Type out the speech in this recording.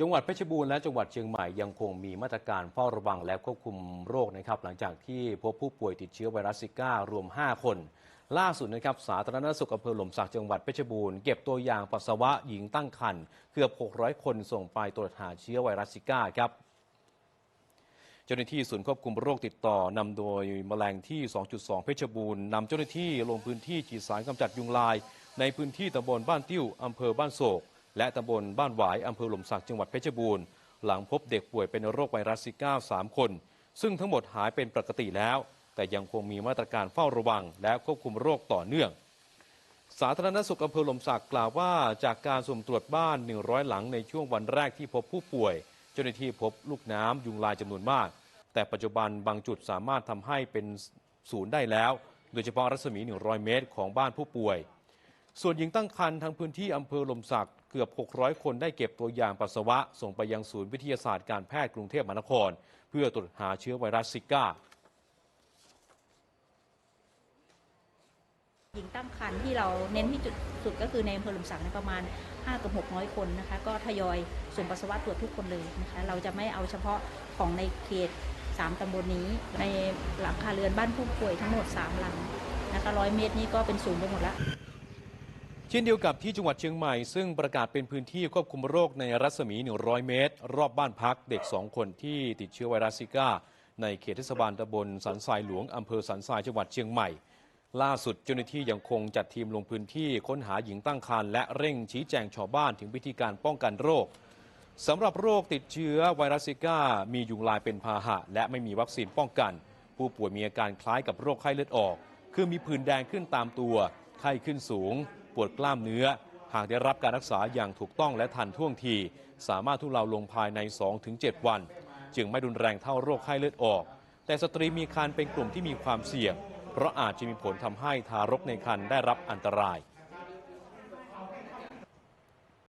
จังหวัดเพชรบูรณ์และจังหวัดเชียงใหม่ยังคงมีมาตรการเฝ้าระวังและควบคุมโรคนะครับหลังจากที่พบผู้ป่วยติดเชื้อไวรัสซิก้ารวม 5 คน ล่าสุดนะครับสาธารณสุขอำเภอหล่มสักจังหวัดเพชรบูรณ์เก็บตัวอย่างปัสสาวะหญิงตั้งครรภ์เกือบ 600 คนส่งไปตรวจหาเชื้อไวรัสซิก้าครับเจ้าหน้าที่ศูนย์ควบคุมโรคติดต่อนำโดยแมลงที่ 2.2 เพชรบูรณ์นำเจ้าหน้าที่ลงพื้นที่ฉีดสารกำจัดยุงลาย ในพื้นที่ตำบลบ้านติ้วอำเภอบ้านโศก และตำบลบ้านหวายอำเภอหล่มสักจังหวัดเพชรบูรณ์ หลังพบเด็กป่วยเป็นโรคไวรัสซิก้า3คน ซึ่งทั้งหมดหายเป็นปกติแล้ว แต่ยังคงมีมาตรการเฝ้าระวัง และควบคุมโรคต่อเนื่อง สาธารณสุขอำเภอหล่มสักกล่าวว่า จากการสุ่มตรวจบ้าน 100 หลังในช่วงวันแรกที่พบผู้ป่วย เจ้าหน้าที่พบลูกน้ำยุงลายจำนวนมาก แต่ปัจจุบันบางจุดสามารถทำให้เป็นศูนย์ได้แล้ว โดยเฉพาะรัศมี 100 เมตร ของบ้านผู้ป่วย ส่วนหญิงตั้งครรภ์ทางพื้นที่อำเภอหลมสักเกือบ 600 คนได้เก็บตัวอย่างปัสสาวะ ส่งไปยังศูนย์วิทยาศาสตร์การแพทย์กรุงเทพมหานคร เพื่อตรวจหาเชื้อไวรัสซิก้า หญิงตั้งครรภ์ที่เราเน้นที่จุดสุดก็คือในอำเภอหลุมสักประมาณ 5 กับ 600 คนนะคะ ก็ทยอยส่งปัสสาวะตรวจทุกคนเลยนะคะ เราจะไม่เอาเฉพาะของในเขต 3 ตำบลนี้ ในหลังคาเรือนบ้านผู้ป่วยทั้งหมด 3 หลังนะคะร้อยเมตรนี้ก็เป็นศูนย์ไปหมดแล้ว เช่นเดียวกับที่จังหวัดเชียงใหม่ ซึ่งประกาศเป็นพื้นที่ควบคุมโรคในรัศมี 100 เมตร รอบบ้านพักเด็ก 2 คนที่ติดเชื้อไวรัสซิก้า ในเขตเทศบาลตำบลสันทรายหลวงอำเภอสันทรายจังหวัดเชียงใหม่ ล่าสุดเจ้าหน้าที่ยังคงจัดทีมลงพื้นที่ค้นหาหญิงตั้งครรภ์และเร่งชี้แจงชาวบ้านถึงวิธีการป้องกันโรคสำหรับโรคติดเชื้อไวรัสซิก้า มียุงลายเป็นพาหะ และไม่มีวัคซีนป้องกัน ผู้ป่วยมีอาการคล้ายกับโรคไข้เลือดออก คือมีผื่นแดงขึ้นตามตัวไข้ขึ้นสูง ปวดกล้ามเนื้อ หากได้รับการรักษาอย่างถูกต้องและทันท่วงที สามารถทุเลาลงภายใน 2-7 วัน จึงไม่รุนแรงเท่าโรคไข้เลือดออก แต่สตรีมีครรภ์เป็นกลุ่มที่มีความเสี่ยง เพราะอาจจะมีผลทำให้ทารกในครรภ์ได้รับอันตราย